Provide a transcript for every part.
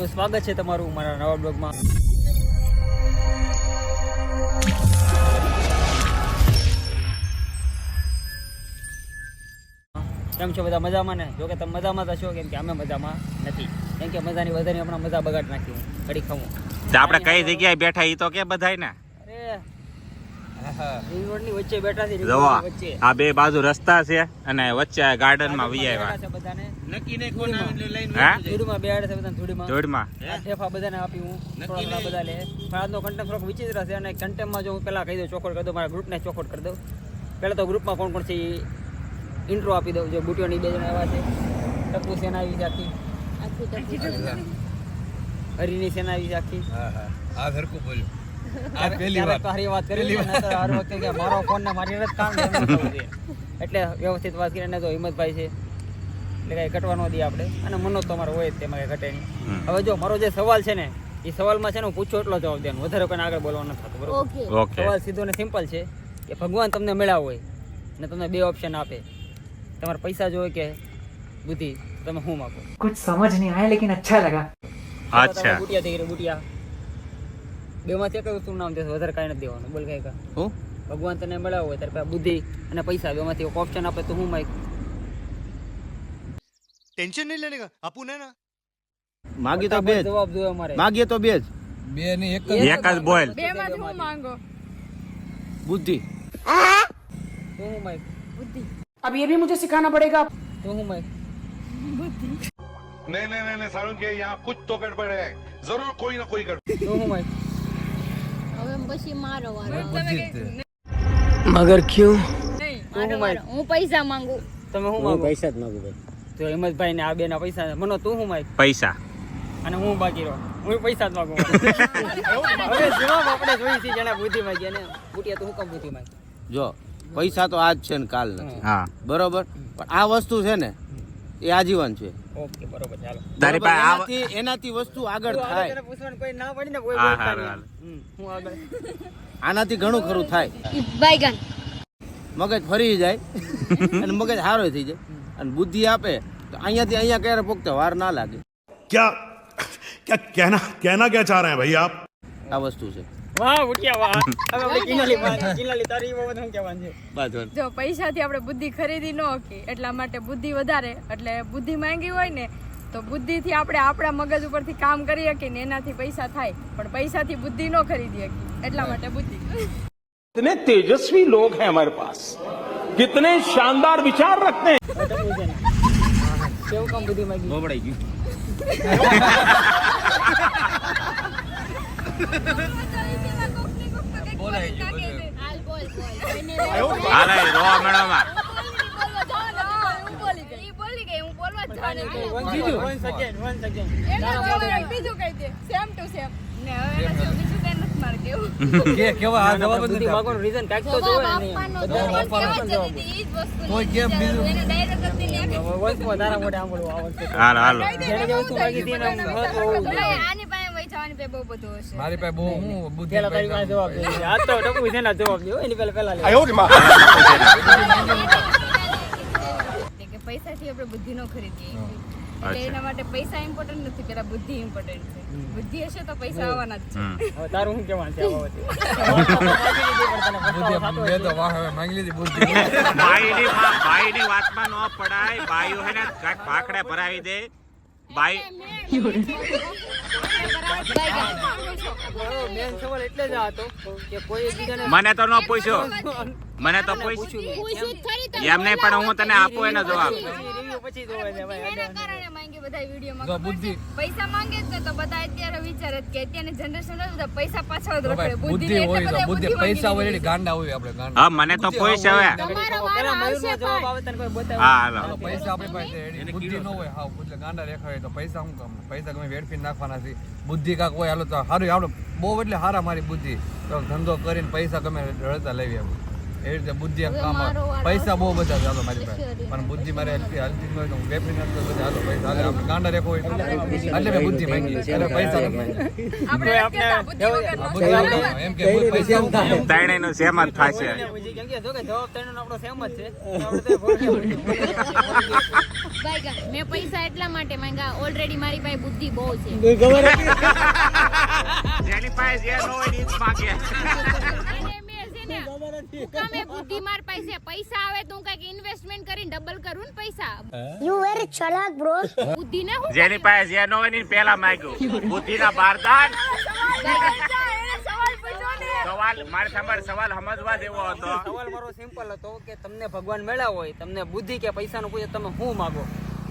તો સ્વાગત છે તમારું મારા નવા બ્લોગમાં. કેમ છો બધા મજામાં ને? જો કે તમે મજામાં તો છો કેમ કે અમે મજામાં નથી. કેમ કે મજાની વધારે હમણાં મજા બગાડ નાખી હું. ઘડી ખાવું. આપણે કઈ જગ્યાએ બેઠા એ તો કે બધાય ને વચ્ચે બેઠા છે આ બે બાજુ રસ્તા છે અને વચ્ચે ગાર્ડનમાં વી બેઠા આવ્યા છે બધાને. હા? ધૂળમાં બેહાડે છે બધાને ધૂળમાં. ધોળમાં. ઠેફા બધાને આપી હું. થોડા બધા લે આજનો કન્ટેન્ટ થોડોક વિચિત્ર છે અને કન્ટેન્ટમાં જો હું પેલા કહી દઉં ચોખવટ કરી દઉં મારા ગ્રુપને ચોખવટ કરી દઉં. પહેલાં તો ગ્રુપમાં કોણ કોણ છે ઇન્ટ્રો આપી દઉં જો બુટીઓની બે જણા એવા છે. ટપુ સેના આવી આખી. હરીની સેના આવી આખી. આ સરખું બોલ્યો. એટલે વ્યવસ્થિત વાત કરીને તો હિંમતભાઈ છે. એટલે કઈ કટવાનો દઈએ આપણે. અને મનો તો હોય તેમાં કઈ ઘટે નહીં. હવે જો મારો જે સવાલ છે ને એ સવાલમાં છે ને હું પૂછું એટલો જવાબ દેવાનો. વધારે કોઈ આગળ બોલવાનું નથી થતું બરોબર? સવાલ સીધો ને સિમ્પલ છે કે ભગવાન તમને મળ્યા હોય ને તમને બે ઓપ્શન આપે. તમારે પૈસા જોઈએ કે બુદ્ધિ તમે હું માગો? કુછ સમજ નહીં આયા લેકિન અચ્છા લગા અચ્છા બુટિયા થઈ બુટિયા બે માંથી કયું શું નામ દેશો વધારે કાંઈ નથી દેવાનું બોલ કઈ કા હું ભગવાન તને મળ્યા હોય ત્યારે પેલા બુદ્ધિ અને પૈસા બેમાંથી એક ઓપ્શન આપે તો હું માગ टेंशन नहीं लेने का अपुन है ना માગી તો બે જ જવાબ જોઈએ અમારે માગીએ તો બે જ બે ની એક એક જ બોલ બે માંથી હું માંગો બુદ્ધિ તો હું માગ બુદ્ધિ अब ये भी मुझे सिखाना पड़ेगा તો હું માગ नहीं नहीं नहीं नहीं सारुण के यहाँ कुछ तो गड़बड़ है जरूर कोई ना कोई गड़बड़ તો હું માગ હવે પછી મારો વારો. મગર ક્યું? હું પૈસા માંગુ. તમે હું માંગુ? પૈસા જ માંગુ ભાઈ. તો હિંમતભાઈ ને આ બે ના પૈસા મનો તું હું માય પૈસા. અને હું બાકી રહો. હું પૈસા જ માંગુ. હવે જવાબ આપણે જોઈ છે જણા બુદ્ધિ માંગી અને બુટિયા તો હું કમ બુદ્ધિ માંગી? જો પૈસા તો આજ છે ને કાલ નથી. હા. બરોબર? પણ આ વસ્તુ છે ને એ આજીવન છે. ઓકે બરોબર ચાલો. એનાથી વસ્તુ આગળ થાય. આનાથી ઘણું ખરું થાય. મગજ ફરી જાય. અને મગજ હારો થઈ જાય. અને બુદ્ધિ આપે તો અહીંયાથી અહીંયા ક્યારે પોકતા વાર ના લાગે. ક્યાં ક્યાં કહેના કહેના ક્યાં ચાહ રહે ભાઈ આપ આ વસ્તુ છે. વાહ ઉઠ્યા વાહ હવે આપણે કિનાલી વાત- કિનાલી તારી બાબત શું કહેવાનું છે બસ જો પૈસાથી આપણે બુદ્ધિ ખરીદી ન શકીએ એટલા માટે બુદ્ધિ વધારે એટલે બુદ્ધિ માંગી હોય ને તો બુદ્ધિથી આપણે આપણા મગજ ઉપરથી કામ કરી શકીએ ને એનાથી પૈસા થાય પણ પૈસાથી બુદ્ધિ ન ખરીદી શકીએ એટલા માટે બુદ્ધિ कितने तेजस्वी लोग हैं हमारे पास कितने शानदार विचार रखते हैं બતાવવું છે ને કેવું કામ બુદ્ધિ માગી ગોબડાઈ ગયું હાલ બોલ બોલ. કોઈને હાલે મેળામાં બોલી બોલી ગઈ હું બોલવા જ જાણે બીજું? one second, one second. એના જવાબ બીજું કહી દે. Same to same. ને હવે એના જેવું બીજું કઈ નથી મારે કેવું? કે કેવા આ આપણે બુદ્ધિ માગવાનું reason કાંઈક તો જવાબ જોવે ને. આપવાનો બધા તો પણ આપવાનો કેવા જવાબ. જતી હતી ઈ જ વસ્તુ કોઈ કેમ બીજું? એને ડાયરેક્ટ જ દિલે હવે once more તારા મોઢે સાંભળવું આ વસ્તુ. હાલો હાલો. પાસે વહી જવાની પાસે બહુ બધું હશે. મારી પાસે બહુ હું બુદ્ધિ પેલા તારી પાસે જવાબ દે આ તો ટપુ છે ના જવાબ દે એની પહેલા પહેલા લે. કે પૈસાથી આપણે બુદ્ધિ નો ખરીદીએ. એટલે એના માટે પૈસા ઇમ્પોર્ટન્ટ નથી પેલા બુદ્ધિ ઇમ્પોર્ટન્ટ છે. બુદ્ધિ હશે તો પૈસા આવવાના જ છે. હવે તારું શું કહેવાનું છે બુદ્ધિ બાબતે? તો વાહ હવે. માંગી લીધી બુદ્ધિ. બાઈની માં બાઈની વાતમાં ન પડાય. ભાઈઓ હે ને કાક પાકડે ભરાવી દે. બાઈ મને તો ન પૂછ્યો મને તો પૂછ પૂછ્યું નહીં. પૂછ્યું જ ખરી તો એમ નહીં પણ હું તને આપું એનો જવાબ. પછી. છે બધા વિડીયોમાં બુદ્ધિ. પૈસા માંગે છે તો બધા અત્યારે વિચારે જ કે અત્યારની જનરેશન બધા પૈસા પાછળ જ રખડે બુદ્ધિ એટલે હોય તો બધા બુદ્ધિ પૈસા લીધી. ગાંડા હોય આપણે ગાંડા. હા મને તો પૂછ હવે. તમારો વારો આવશે જવાબ આવે તને કોઈ બતાવે? હા હાલો. પૈસા આપણી પાસે એની બુદ્ધિ ન હોય હા એટલે ગાંડા રેખાય તો પૈસા હું કામ? પૈસા ગમે વેડફી નાખવાના છે બુદ્ધિ કાક હોય હાલો તો સારું આપણે બહુ એટલે હારા મારી બુદ્ધિ. તો ધંધો કરીને પૈસા ગમે રડતા લેવી આવું એ રીતે બુદ્ધિ કામ પૈસા બહુ બધા ચાલો મારી પાસે પણ બુદ્ધિ મારે હલતી હાલતી હોય તો હું વેપરી નાખતો બધા હાલો પૈસા. હાલે આપણે કાંડા રેખો હોય એટલે મેં બુદ્ધિ માંગી એટલે પૈસા નથી. એમ કે પૈસા ત્રણેયનું સેમ જ થશે. પછી કેમ કે જો કે જવાબ ત્રણનો આપણો સેમ જ છે. મેં પૈસા એટલા માટે માંગ્યા. ઓલરેડી મારી પાસે બુદ્ધિ બહુ છે. જેની પાસે જે ન હોય ને જ માગે. અને મેં છે ને હું કામે બુદ્ધિ માર પાસે પૈસા આવે તો હું કંઈક ઇન્વેસ્ટમેન્ટ કરીને ડબલ કરું ને પૈસા? યુ વેરી ચલાક બ્રો બુદ્ધિ ને હું જેની પાસે જે નો એની ને પેલા માંગ્યું. બુદ્ધિના બારદાન. સવાલ સવાલ મારે સવાલ સમજવા જેવો હતો. સવાલ મારો સિમ્પલ હતો કે તમને ભગવાન મળ્યા હોય તમને બુદ્ધિ કે પૈસાનું પૂછે તમે શું માગો?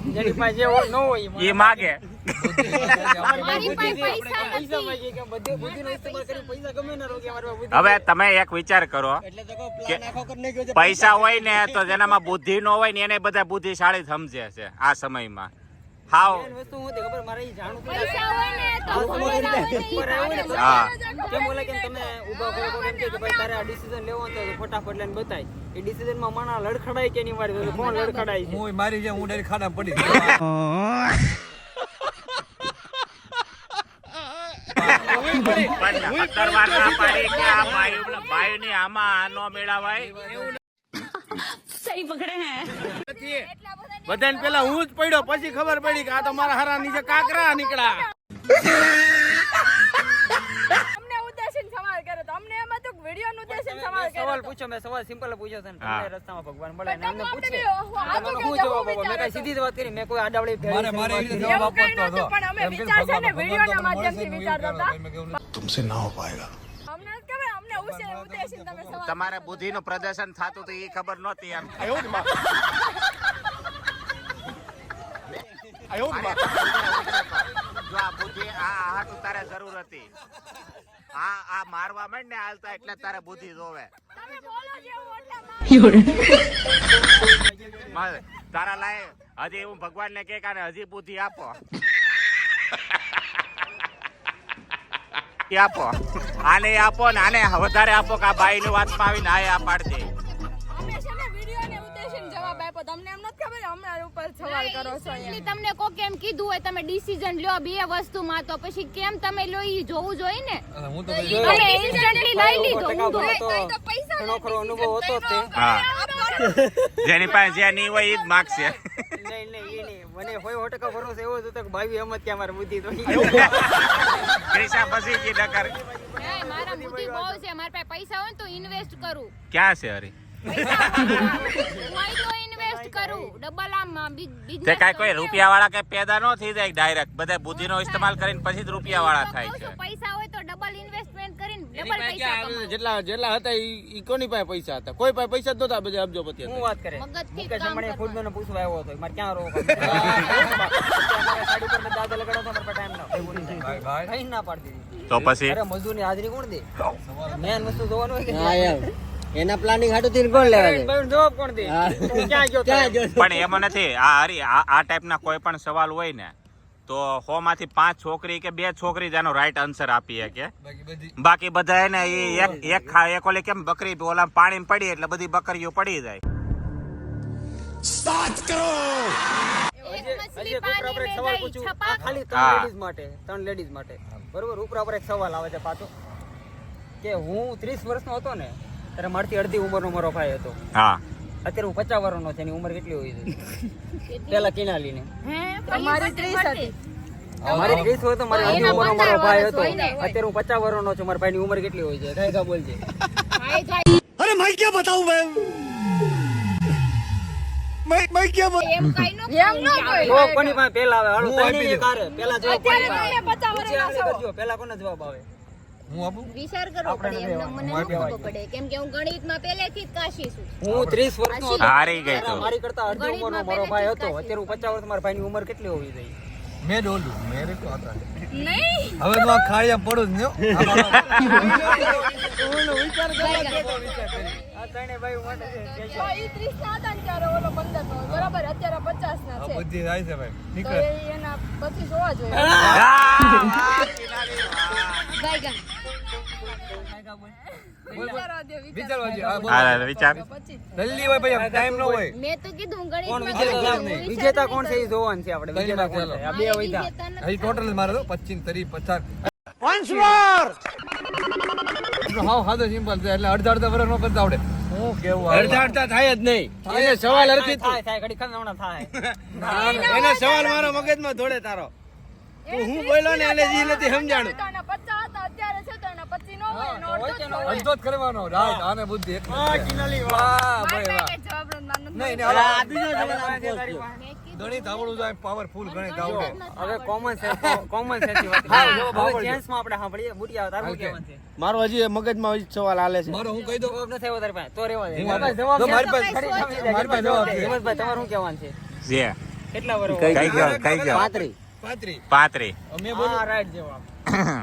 જેની પાસે જે ન હોય ઈ માગે. હવે તમે એક વિચાર કરો. પૈસા હોય ને તો જેનામાં બુદ્ધિ નો હોય ને એને બધા બુદ્ધિશાળી સમજે છે આ સમયમાં. હાવ. વસ્તુ હું ખબર મારે ઈ જાણવું પૈસા હોય ને તો ને ને કેમ બોલે કે તમે ઊભા કરો કોણ એમ કે ભાઈ તારે આ ડિસિઝન લેવો હોય તો ફટાફટ લઈને બતાય. એ ડિસિઝનમાં માણા લડખડાય કે નહીં મારી કોણ લડખડાય છે? હું મારી જે હું ડાયરેક્ટ ખાડા પડી પણ અત્તરવાર ના પાડી કે આ ભાઈ ભાઈની આમાં આનો મેળાવાય. સહી પકડે હે. બધાને પેલા હું જ પડ્યો પછી ખબર પડી કે આ તો મારા હરા નીચે કાકરા નીકળ્યા. સવાલ પૂછો મેં સવાલ સિમ્પલ પૂછો છે તમને રસ્તામાં ભગવાન મળે ને અમને પૂછે. હું જવાબ આપો? મેં કઈ સીધી વાત કરી મેં કોઈ આડાવળી મારે મારે એ જવાબ આપતો હતો. પણ અમે વિચાર છે ને વિડિયોના માધ્યમથી વિચારતા હતા. તુમસે ના હો પાએગા ખબર બુદ્ધિ તમારે બુદ્ધિનું પ્રદર્શન થતું તો એ ખબર નહોતી એમ. જો આ બુદ્ધિ આ હાટું તારે જરૂર હતી. આ આ મારવા માંડ ને હાલતા એટલે તારે બુદ્ધિ જોવે. તારા લાય હજી હું ભગવાન ને કે હજી બુદ્ધિ આપો. ઈ આપો. આને આપો ને આને વધારે આપો કે આ બાઈ ની વાતમાં આવીને આ આ પાડજે. છે ને જવાબ આપ્યો. તમને એમ નથી ખબર? અમારા ઉપર સવાલ કરો છો તમને કોક એમ કીધું હોય તમે ડિસિઝન લ્યો બે વસ્તુમાં તો. પછી કેમ તમે લો ઈ જોવું જોઈએ ને? તમે instantly લઈ લીધો ટકા તો. ઘણો અનુભવ હતો તે. જેની પાસે જે નહીં હોય એ જ માગશે. મને હોય સો ટકા ભરોસો એવો તો હતો કે ભાઈ એમ જ કે અમારી બુદ્ધિ તો પૈસા ફસી ગઈ નકર મારા બુદ્ધિ બહુ છે મારા પાસે પૈસા હોય ને તો ઇન્વેસ્ટ કરું. ક્યાં છે હરી? પૈસા તો ઇન્વેસ્ટ કરું. ડબલ આમ તે બિઝનેસ કોઈ રૂપિયા વાળા કે પેદા ન થઈ જાય ડાયરેક્ટ બધા બુદ્ધિનો ઇસ્તેમાલ કરીને પછી જ રૂપિયા વાળા થાય છે પૈસા હોય ડબલ ઇન્વેસ્ટમેન્ટ કરીને ડબલ પૈસા કમાવું. જેટલા જેટલા હતા ઈ કોની પાસે પૈસા હતા? કોઈ પાસે પૈસા જ નહોતા બધા અબજોપતિ હું હતા વાત કરે મગજથી મુકેશ અંબાણી ફૂડ કરવાનું. પૂછવા આવ્યો હતો મારે ક્યાં રોકો સાડી પર મેં દાદા લગાડો તો મારા ટાઈમ ના એવું નહીં. ભાઈ. કઈ ના પાડી દીધી તો પછી? અરે મજૂરની હાજરી કોણ દે? મેન વસ્તુ જોવાનું હોય કે એના પ્લાનિંગ હાટું તીન કોણ લેવા ભાઈ જવાબ કોણ દે? ક્યાં ગયો પણ એમાં નથી. આ હરી આ આ ટાઈપના કોઈ પણ સવાલ હોય ને તો સો માંથી પાંચ છોકરી કે બે છોકરી જ આનો રાઈટ આન્સર આપીએ કે. બાકી બધા એને એ એક એક ખા એક ઓલી કેમ બકરી ઓલા પાણી પડી એટલે બધી બકરીઓ પડી જાય. સ્ટાર્ટ કરો! ખાલી ત્રણ લેડીઝ માટે ત્રણ લેડીઝ માટે. બરોબર? ઉપર ઉપર એક સવાલ આવે છે પાછો. કે હું ત્રીસ વર્ષનો હતો ને ત્યારે મારથી અડધી ઉંમરનો મારો ભાઈ હતો. હા. અત્યારે હું પચાસ વર્ષનો છે એની ઉંમર કેટલી હોય છે? પેલા કિનાલી ને તમારી ત્રીસ હતી. મારી અડધી ભાઈ હતો. અત્યારે હું પચાસ વર્ષનો છું મારા ભાઈની ઉંમર કેટલી હોય છે? કઈ કા બોલજે. અરે મેં ક્યાં બતાવું મેં પેલા કોને જવાબ આવે? છો. જવાબ આવે વિચાર કરવો પડે એમને મને ન ખબર પડે. કેમ કે હું ગણિતમાં પહેલેથી જ કાશી છું. હું ત્રીસ વર્ષનો હતો. હારી ગઈ તો. મારી કરતા અડધી ઉંમરનો મારો ભાઈ હતો. અત્યારે હું પચાસ વર્ષ મારા ભાઈની ઉંમર કેટલી હોવી જોઈએ? નહીં. આ ભાઈ ત્રણેય ભાઈઓ માટે છે કે તો ઈ ત્રીસ ના હતા ને ત્યારે ઓલો પંદર નો બરાબર અત્યારે પચાસ ના છે. તો એ એના પછી જોવા જોઈએ. ભાઈ ગણ વિચારવા દો, વિચારવા દો. હા, બોલો. હા વિચાર પછી જલ્દી હોય વિજેતા વિજેતા કોણ છે એ જોવાનું છે આપણે વિજેતા કોણ છે? બે વૈધા હજી ટોટલ મારે પચીસ તરી પચાસ. હાવ સાદો સિમ્પલ છે એટલે અડધા અડધા વર્ષ નો કરતા આવડે. હું કેવું આવે? અડધા અડધા થાય જ નહીં. એને સવાલ હરખી થાય થાય. ઘડી ખંડ થાય. એને સવાલ મારો મગજમાં ધોળે તારો. હું બોલ્યો ને એને જી નથી સમજાણું. તો એના પચાસ હતા અત્યારે છે તો એના પચી ન હોય એનો અડધો જ હોય. અડધો જ કરવાનો. રાઈટ આને બુદ્ધિ એક વાહ વાહ. કઈ જવાબ નથી, મારે નથી. નહીં મળતો. નહીં હાલો. ગણિત આવડવું જોઈએ પાવરફુલ ગણિત આવડે. હવે કોમન સેન્સ કોમન સેન્સ વાત હા, હવે બાબળમાં આપણે સાંભળીએ બુટિયા તારું Okay. છે? મારો હજી મગજમાં હજી સવાલ હાલે છે. મારો હું કહી દઉં? જવાબ નથી આવ્યો તારી પાસે. તો રેવા દે. મારી પાસે મારી પાસે- જવાબ છે. તમારું શું કહેવાનું છે? જે કેટલા વર્ષ કઈ ગયો કઈ ગયો પાંત્રી પાંત્રી રાઈટ જવાબ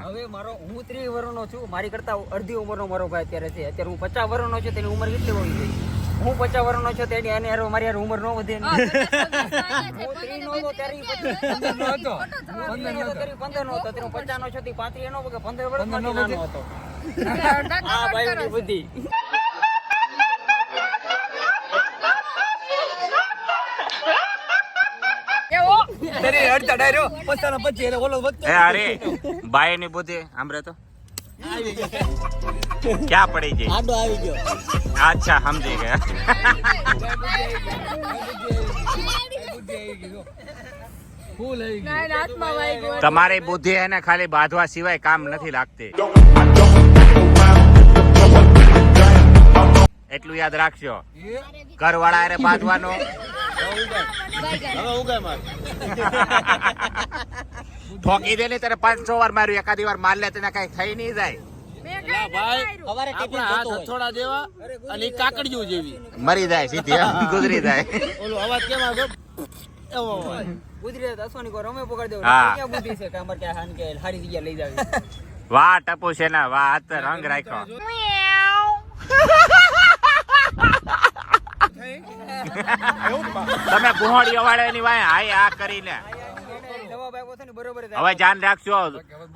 હવે મારો હું ત્રીસ વર્ષનો છું મારી કરતા અડધી ઉંમરનો મારો ભાઈ અત્યારે છે અત્યારે હું પચાસ વર્ષનો છું તેની ઉંમર કેટલી હોવી જોઈએ હું પચાસ વર્ષનો છું તેની હારે મારી હારે ઉંમર ન વધે હું ત્રીસ નો હતો ત્યારે પંદર નો હતો હું નો હતો ત્યારે પંદર નો હતો ત્યારે પચાસ નો છો તે પાંત્રીસ નો પંદર વર્ષ. હતો આ ભાઈ કરો છો. બુદ્ધિ એવો તેરી અડધા ડાયરો પચાસ પછી એને ઓલો વધતો એ અરે બાયની બુદ્ધિ આમરે તો? ક્યાં પડી ગઈ? આડો આવી ગયો. અચ્છા સમજી ગયા. આવી ગયું. એના તમારી બુદ્ધિ એને ખાલી બાંધવા સિવાય કામ નથી લાગતી. એટલું યાદ રાખજો. ઘરવાળા હારે બાંધવાનો. ઠોકી દે ને તારે પાંચસો વાર માર્યું એકાદી વાર માર લે તને કઈ થઈ નહીં જાય. હથોડા જેવા અને જેવી. મરી જાય સીધી ગુજરી જાય. ઓલો અવાજ કેમ આવ્યો ગુજરી જાય તો અશ્વની કો રમે પકડી દેવું. ક્યાં બુદ્ધિ છે કે ક્યાં હાન કે સારી જગ્યા લઈ જાવી? વાહ ટપુ છે ને વાહ રંગ રાખ્યો. તમે ગુહોડી વાળાની વાય હાય આ કરીને. જ હવે ધ્યાન રાખજો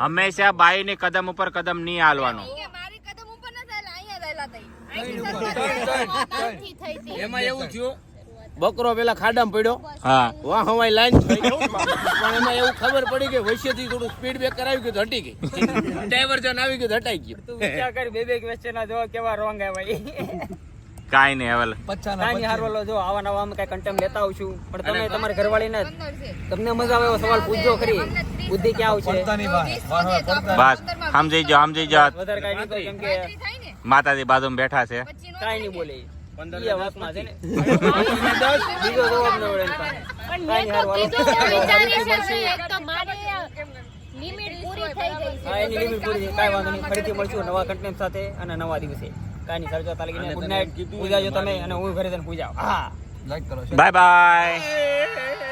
હંમેશા બાઈ ની કદમ ઉપર કદમ નહીં હાલવાનું. જ એમાં એવું થયું બકરો પેલા ખાડામાં પડ્યો. હા. વાહ હવાઈ લાઈન થઈ પણ એમાં એવું ખબર પડી કે વૈશ્યથી થોડું સ્પીડ બ્રેક કરાવી ગયું તો હટી ગઈ. ડાયવર્જન આવી ગયું તો હટાઈ ગયું. તું વિચાર કરી બે બે ક્વેશ્ચન ના જવાબ કેવા રોંગ આવ્યા કાઈ નહીં હવે પચાસ ના કાંઈ પચીસ. હારવાલો જો આવા નવા અમે કઈ કન્ટેમ લેતા આવશું. પણ તમે તમારી ઘરવાળીને તમને મજા આવે એવો સવાલ પૂછજો ખરી. બુદ્ધિ ક્યાં આવશે? બસ સમજી જાઓ સમજી જાઓ. વધારે કાંઈ નહીં કેમ કે માતાજી બાજુમાં બેઠા છે. કાંઈ નહીં બોલે. ઈ. ઈ વાતમાં છે ને. બીજો જવાબ ન મળે એની પાસે. પણ કાંઈ મેં નહીં તો હારવાલો. કીધું કે વિચારી છે એક તો મારી લિમિટ પૂરી થઈ ગઈ છે. હા, એની લિમિટ પૂરી છે. કાંઈ વાંધો નહીં. ફરીથી મળશું નવા કન્ટેન્ટ સાથે અને નવા દિવસે. કાંઈ નહીં સરજો તાલીને ગુડ નાઇટ પૂજાજો તમે અને હું ઘરે જઈને પૂજાવ. હા. લાઈક કરો બાય બાય